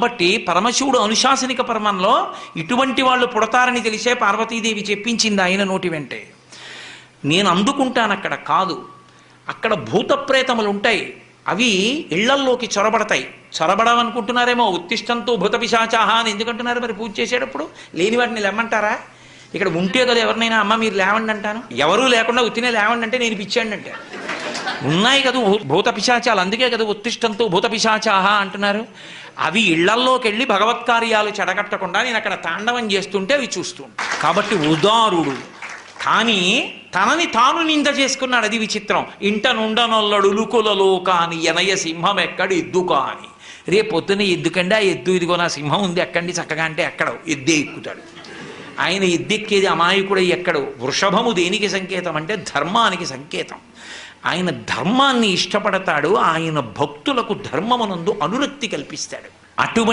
కాబట్టి పరమశివుడు అనుశాసనిక పరమంలో ఇటువంటి వాళ్ళు పుడతారని తెలిసే పార్వతీదేవి చెప్పించింది ఆయన నోటి వెంటే. నేను అందుకుంటాను అక్కడ కాదు. అక్కడ భూతప్రేతములు ఉంటాయి అవి ఇళ్ళల్లోకి చొరబడతాయి. చొరబడమనుకుంటున్నారేమో ఉత్తిష్టంతో భూత పిశాచాహ అని ఎందుకంటున్నారు మరి పూజ చేసేటప్పుడు? లేని వాటిని లేమ్మంటారా? ఇక్కడ ఉంటే కదా ఎవరినైనా అమ్మ మీరు లేవండి అంటాను. ఎవరూ లేకుండా ఉత్తినే లేవండి అంటే నేను పిచ్చాండి అంటే. ఉన్నాయి కదా. భూత పిశాచాలు అందుకే కదా ఉత్తిష్టంతో భూత పిశాచాహ అంటున్నారు. అవి ఇళ్ళల్లోకి వెళ్ళి భగవత్ కార్యాలు చెడగట్టకుండా నేను అక్కడ తాండవం చేస్తుంటే అవి చూస్తూ కాబట్టి ఉదారుడు. కానీ తనని తాను నింద చేసుకున్నాడు. అది విచిత్రం. ఇంట నుండనొల్లడు ఉలుకులలో కాని ఎనయ సింహం ఎక్కడ ఎద్దు కాని. రేపు పొద్దున ఎద్దుకండి. ఆ ఎద్దు ఇదిగో నా సింహం ఉంది. ఎక్కండి చక్కగా అంటే ఎక్కడ. ఎద్దే ఎక్కుతాడు. ఆయన ఎద్దెక్కేది అమాయకుడై ఎక్కడు. వృషభము దేనికి సంకేతం అంటే ధర్మానికి సంకేతం. ఆయన ధర్మాన్ని ఇష్టపడతాడు ఆయన భక్తులకు ధర్మమునందు అనురక్తి కల్పిస్తాడు. అటువంటి